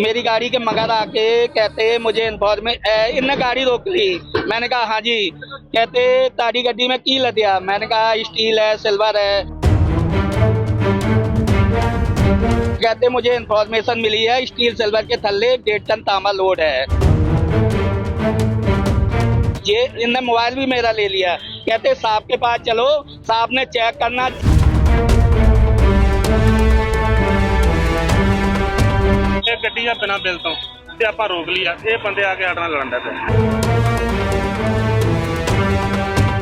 मेरी गाड़ी के मगर आके कहते, मुझे इन्फॉर्मे इनने गाड़ी रोक ली। मैंने कहा हाँ जी। कहते तारी गड्डी में की लदिया? मैंने कहा, स्टील है, सिल्वर है। कहते, मुझे इन्फॉर्मेशन मिली है, स्टील, सिल्वर के थल्ले डेढ़ टन तांबा लोड है। ये, इनने मोबाइल भी मेरा ले लिया। कहते, साहब के पास चलो, साहब ने चेक करना ਆ ਬਿਨਾਂ ਬਿੱਲ ਤੋਂ ਤੇ ਆਪਾਂ ਰੋਕ ਲਈ ਆ। ਇਹ ਬੰਦੇ ਆ ਕੇ ਸਾਡੇ ਨਾਲ ਲੜਨ ਦੇ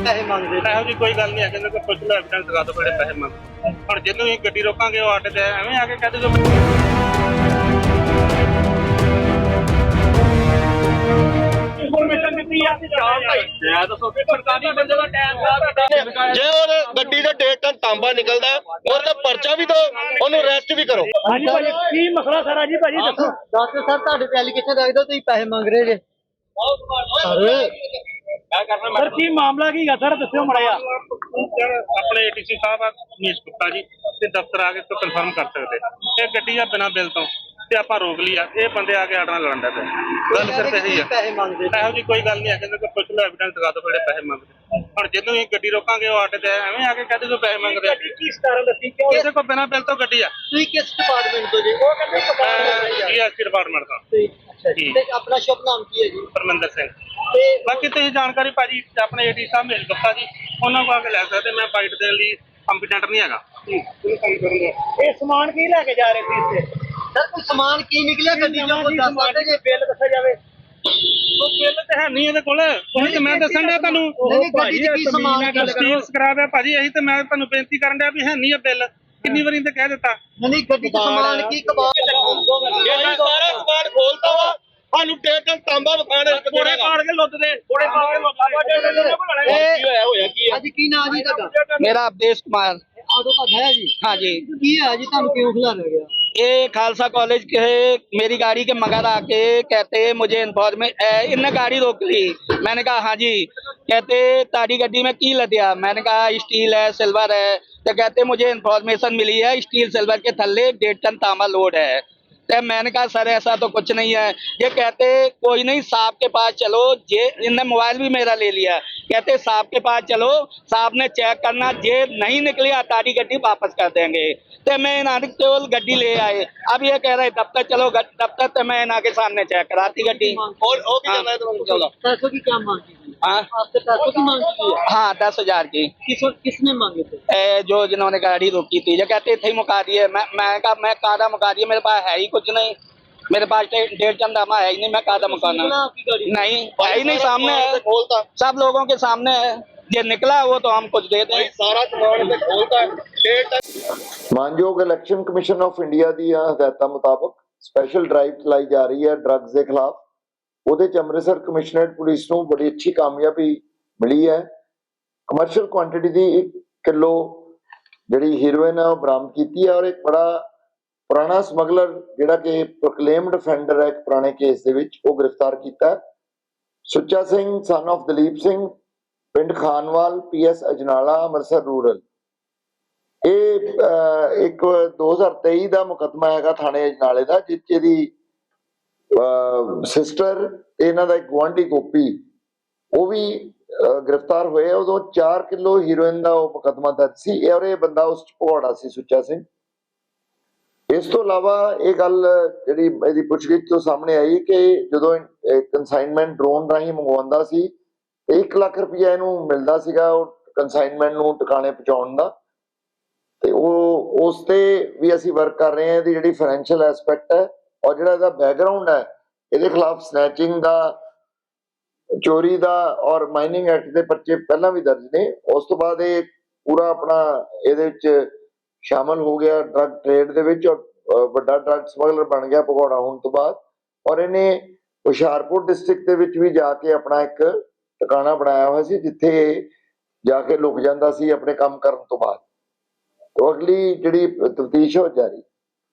ਪੈਸੇ ਮੰਗਦੇ। ਇਹੋ ਜੀ ਕੋਈ ਗੱਲ ਨਹੀਂ ਹੈ ਕਹਿੰਦੇ ਕੋਈ ਪੁੱਛ ਲਓ ਐਵੀਡੈਂਸ ਦਿਖਾ ਦਿਓ ਕਿਹੜੇ ਪੈਸੇ ਮੰਗ ਹੁਣ ਜਿਹਨੂੰ ਅਸੀਂ ਗੱਡੀ ਰੋਕਾਂਗੇ ਉਹ ਆਟੇ ਤੇ ਐਵੇਂ ਆ ਕੇ ਕਹਿ ਦੇ ਜੇ ਉਹ ਗੱਡੀ ਦਾ ਡੇਢ ਟਨ ਤਾਂਬਾ ਨਿਕਲਦਾ ਉਹਦਾ ਪਰਚਾ ਵੀ ਦਿਓ ਉਹਨੂੰ ਅਰੈਸਟ ਵੀ ਕਰੋ। ਹਾਂਜੀ ਭਾਜੀ ਕੀ ਮਸਲਾ ਸਾਰਾ ਜੀ ਭਾਜੀ ਦੱਸੋ। ਦੱਸ ਸਰ ਤੁਹਾਡੇ ਤੇ ਐਲੀਗੇਸ਼ਨ ਰੱਖ ਦਿਓ ਤੁਸੀਂ ਪੈਸੇ ਮੰਗ ਰਹੇ ਜੇ। ਸਰ ਕੀ ਮਾਮਲਾ ਕੀ ਹੈ ਸਰ ਦੱਸਿਓ ਮੜਿਆ ਆਪਣੇ ਏਟੀਸੀ ਸਾਹਿਬ ਆ ਮਨੀਸ਼ ਗੁਪਤਾ ਜੀ ਤੇ ਦਫ਼ਤਰ ਆ ਕੇ ਕਨਫਰਮ ਕਰ ਸਕਦੇ ਇਹ ਗੱਡੀ ਆ ਬਿਨਾਂ ਬਿੱਲ ਤੋਂ। ਤੇ ਆਪਾਂ ਰੋਕ ਲਈ ਆ। ਇਹ ਬੰਦੇ ਆ ਕੇ ਸਾਡੇ ਨਾਲ ਲੜਨ ਦੇ ਗੱਲ ਸਿਰਫ ਇਹੀ ਆ। ਪੈਸੇ ਮੰਗਦੇ ਇਹੋ ਜੀ ਕੋਈ ਗੱਲ ਨਹੀਂ ਹੈ ਕਹਿੰਦੇ ਕੋਈ ਪੁੱਛ ਲਓ ਐਵੀਡੈਂਸ ਦਿਖਾ ਦਿਓ ਕਿਹੜੇ ਪੈਸੇ ਮੰਗਦੇ। ਹੁਣ ਜਿਹਨੂੰ ਅਸੀਂ ਗੱਡੀ ਰੋਕਾਂਗੇ ਉਹ ਆਟੇ ਤੇ ਐਵੇਂ ਆ ਕੇ ਕਹਿ ਦੇ ਪੈਸੇ ਮੰਗਦੇ ਆ। ਕੀ ਸਟਾਰ ਦੱਸੀ ਕਿਉਂ? ਕਿਸੇ ਕੋ ਬਿਨਾਂ ਬਿੱਲ ਤੋਂ ਗੱਡੀ ਆ। ਤੁਸੀਂ ਕਿਸ ਡਿਪਾਰਟਮੈਂਟ ਤੋਂ ਜੀ? ਉਹ ਕਹਿੰਦੇ ਜੀਐਸਟੀ ਡਿਪਾਰਟਮੈਂਟ ਤੋਂ। ਅੱਛਾ ਜੀ। ਤੇ ਆਪਣਾ ਸ਼ੁਭ ਨਾਮ ਕੀ ਹੈ ਜੀ? ਪਰਮਿੰਦਰ ਸਿੰਘ। ਤੇ ਬਾਕੀ ਤੁਸੀਂ ਜਾਣਕਾਰੀ ਭਾਜੀ ਆਪਣੇ ਏਟੀ ਸਾਹਿਬ ਮੇਲ ਦਿੱਤਾ ਜੀ ਉਹਨਾਂ ਕੋਲ ਆ ਕੇ ਲੈ ਸਕਦੇ ਮੈਂ ਬਾਈਟ ਦੇਣ ਲਈ ਕੰਪੀਟੈਂਟ ਨਹੀਂ ਹੈਗਾ। ਤੁਸੀਂ ਕੰਮ ਕਰੂੰਗਾ ਇਹ ਸਮਾਨ ਕੀ ਲੈ ਕੇ ਜਾ ਰਹੇ ਸੀ ਇੱਥੇ? ਸਮਾਨ ਕੀ ਨਿਕਲਿਆ ਗੱਡੀ ਵਾਰੀ ਅੱਜ ਕੀ ਨਾਂ ਜੀ ਮੇਰਾ ਅਬਦੇਸ਼ ਕੁਮਾਰ। ਆਟੋ ਤੁਹਾਡਾ ਹੈ ਜੀ? ਹਾਂ ਜੀ ਕੀ ਹੈ ਜੀ? ਤੁਹਾਨੂੰ ਕਿਉਂ ਖਿਲਾ ਰਿਹਾ ये खालसा कॉलेज के मेरी गाड़ी के मगर आके कहते मुझे इन्फॉर्मेश इनने गाड़ी रोक ली। मैंने कहा हाँ जी। कहते, ताड़ी गड्डी में की लदिया? मैंने कहा, स्टील है, सिल्वर है। तो कहते, मुझे इन्फॉर्मेशन मिली है, स्टील, सिल्वर के थल्ले डेढ़ टन तांबा लोड है। तो मैंने कहा सर ऐसा तो कुछ नहीं है। ये कहते कोई नहीं साहब के पास चलो। जे इनने मोबाइल भी मेरा ले लिया। कहते साहब के पास चलो। साहब ने चेक करना। जे नहीं निकली तारी गड्डी वापस कर देंगे। तो मैं इन्होंने केवल गड्डी ले आए। अब ये कह रहे दफ्तर चलो दफ्तर। तो मैं इन्हों के सामने चेक कराती गड्डी। और ਉਹ ਕੀ ਕਰਨਾ ਹੈ ਤੁਹਾਨੂੰ ਚੱਲਦਾ पैसों की क्या मांग की थी हाँ आपसे पैसों की मांग की है हाँ दस हजार की किस किसने मांगे थे ए, जो जिन्होंने गाड़ी रोकी थी जो कहते थे ही मुका दिए मैं मैं कहा मैं कादा मुका दिए मेरे पास है ही कुछ नहीं मेरे पास डे- डेढ़ चंद दामा है ही नहीं मैं कादा मुकाना निकला आपकी गाड़ी नहीं है ही नहीं सामने है ਖੋਲਤਾ सब लोगों के सामने है जो निकला वो तो हम कुछ दे दें ਸਾਰਾ ਸਮਾਨ ਤੇ ਖੋਲਤਾ ਡੇਢ ਟਨ ਮਾਨਯੋਗ ਇਲੈਕਸ਼ਨ ਕਮਿਸ਼ਨ ਆਫ ਇੰਡੀਆ ਦੀਆਂ ਹਦਾਇਤਾਂ ਮੁਤਾਬਕ ਸਪੈਸ਼ਲ ਡਰਾਈਵ ਚਲਾਈ ਜਾ ਰਹੀ ਹੈ ਡਰੱਗਸ ਦੇ ਖਿਲਾਫ ਉਹਦੇ ਚ ਅੰਮ੍ਰਿਤਸਰ ਕਮਿਸ਼ਨਰੇਟ ਪੁਲਿਸ ਨੂੰ ਬੜੀ ਅੱਛੀ ਕਾਮਯਾਬੀ ਮਿਲੀ ਹੈ। ਕਮਰਸ਼ੀਅਲ ਕੁਆਂਟੀਟੀ ਦੀ 1 ਕਿਲੋ ਜਿਹੜੀ ਹੀਰੋਇਨ ਹੈ ਉਹ ਬਰਾਮਦ ਕੀਤੀ ਹੈ ਔਰ ਇੱਕ ਬੜਾ ਪੁਰਾਣਾ ਸਮਗਲਰ ਜਿਹੜਾ ਕਿ ਪ੍ਰੋਕਲੇਮਡ ਅਫੈਂਡਰ ਹੈ ਇੱਕ ਪੁਰਾਣੇ ਕੇਸ ਦੇ ਵਿੱਚ ਉਹ ਗ੍ਰਿਫਤਾਰ ਕੀਤਾ ਸੁੱਚਾ ਸਿੰਘ ਸਨ of ਦਲੀਪ ਸਿੰਘ ਪਿੰਡ ਖਾਨਵਾਲ ਪੀਐਸ ਅਜਨਾਲਾ ਅੰਮ੍ਰਿਤਸਰ ਰੂਰਲ ਇਹ ਅਹ, ਇੱਕ 2023 ਦਾ ਮੁਕੱਦਮਾ ਹੈਗਾ ਥਾਣੇ ਅਜਨਾਲੇ ਦਾ ਜਿਸ ਦੀ ਸਿਸਟਰ ਇਹਨਾਂ ਦਾ ਇੱਕ ਗੁਆਂਢੀ ਗੋਪੀ, ਉਹ ਵੀ ਗ੍ਰਿਫਤਾਰ ਹੋਏ ਆ। ਉਦੋਂ 4 ਕਿਲੋ ਹੀਰੋਇਨ ਦਾ ਉਹ ਮੁਕੱਦਮਾ ਦਰਜ ਸੀ। ਔਰ ਇਹ ਬੰਦਾ ਉਸ 'ਚ ਸੀ, ਸੁੱਚਾ ਸਿੰਘ। ਇਸ ਤੋਂ ਇਲਾਵਾ ਇਹ ਗੱਲ ਜਿਹੜੀ ਇਹਦੀ ਪੁੱਛਗਿੱਛ ਤੋਂ ਸਾਹਮਣੇ ਆਈ ਕਿ ਜਦੋਂ ਕਨਸਾਈਨਮੈਂਟ ਡਰੋਨ ਰਾਹੀਂ ਮੰਗਵਾਉਂਦਾ ਸੀ 1 ਲੱਖ ਰੁਪਇਆ ਇਹਨੂੰ ਮਿਲਦਾ ਸੀਗਾ ਉਹ ਕਨਸਾਈਨਮੈਂਟ ਨੂੰ ਟਿਕਾਣੇ ਪਹੁੰਚਾਉਣ ਦਾ। ਤੇ ਉਹ, ਉਸ ਤੇ ਵੀ ਅਸੀਂ ਵਰਕ ਕਰ ਰਹੇ ਹਾਂ। ਇਹਦੀ ਜਿਹੜੀ ਫਾਈਨੈਂਸ਼ੀਅਲ ਐਸਪੈਕਟ ਹੈ ਔਰ ਜਿਹੜਾ ਇਹਦਾ ਬੈਕਗ੍ਰਾਉਂਡ ਹੈ, ਇਹਦੇ ਖਿਲਾਫ ਸਨੈਚਿੰਗ ਦਾ, ਚੋਰੀ ਦਾ ਔਰ ਮਾਈਨਿੰਗ ਐਕਟ ਦੇ ਪਰਚੇ ਪਹਿਲਾਂ ਵੀ ਦਰਜ ਨੇ। ਉਸ ਤੋਂ ਬਾਅਦ ਇਹ ਪੂਰਾ ਆਪਣਾ ਇਹਦੇ ਵਿੱਚ ਸ਼ਾਮਲ ਹੋ ਗਿਆ ਡਰੱਗ ਟ੍ਰੇਡ ਦੇ ਵਿੱਚ ਔਰ ਵੱਡਾ ਡਰੱਗ ਸਮਗਲਰ ਬਣ ਗਿਆ ਭਗੌੜਾ ਹੋਣ ਤੋਂ ਬਾਅਦ। ਔਰ ਇਹਨੇ ਹੁਸ਼ਿਆਰਪੁਰ ਡਿਸਟ੍ਰਿਕਟ ਦੇ ਵਿੱਚ ਵੀ ਜਾ ਕੇ ਆਪਣਾ ਇੱਕ ਟਿਕਾਣਾ ਬਣਾਇਆ ਹੋਇਆ ਸੀ, ਜਿੱਥੇ ਇਹ ਜਾ ਕੇ ਲੁਕ ਜਾਂਦਾ ਸੀ ਆਪਣੇ ਕੰਮ ਕਰਨ ਤੋਂ ਬਾਅਦ। ਅਗਲੀ ਜਿਹੜੀ ਤਫਤੀਸ਼ ਹੋ ਜਾਰੀ।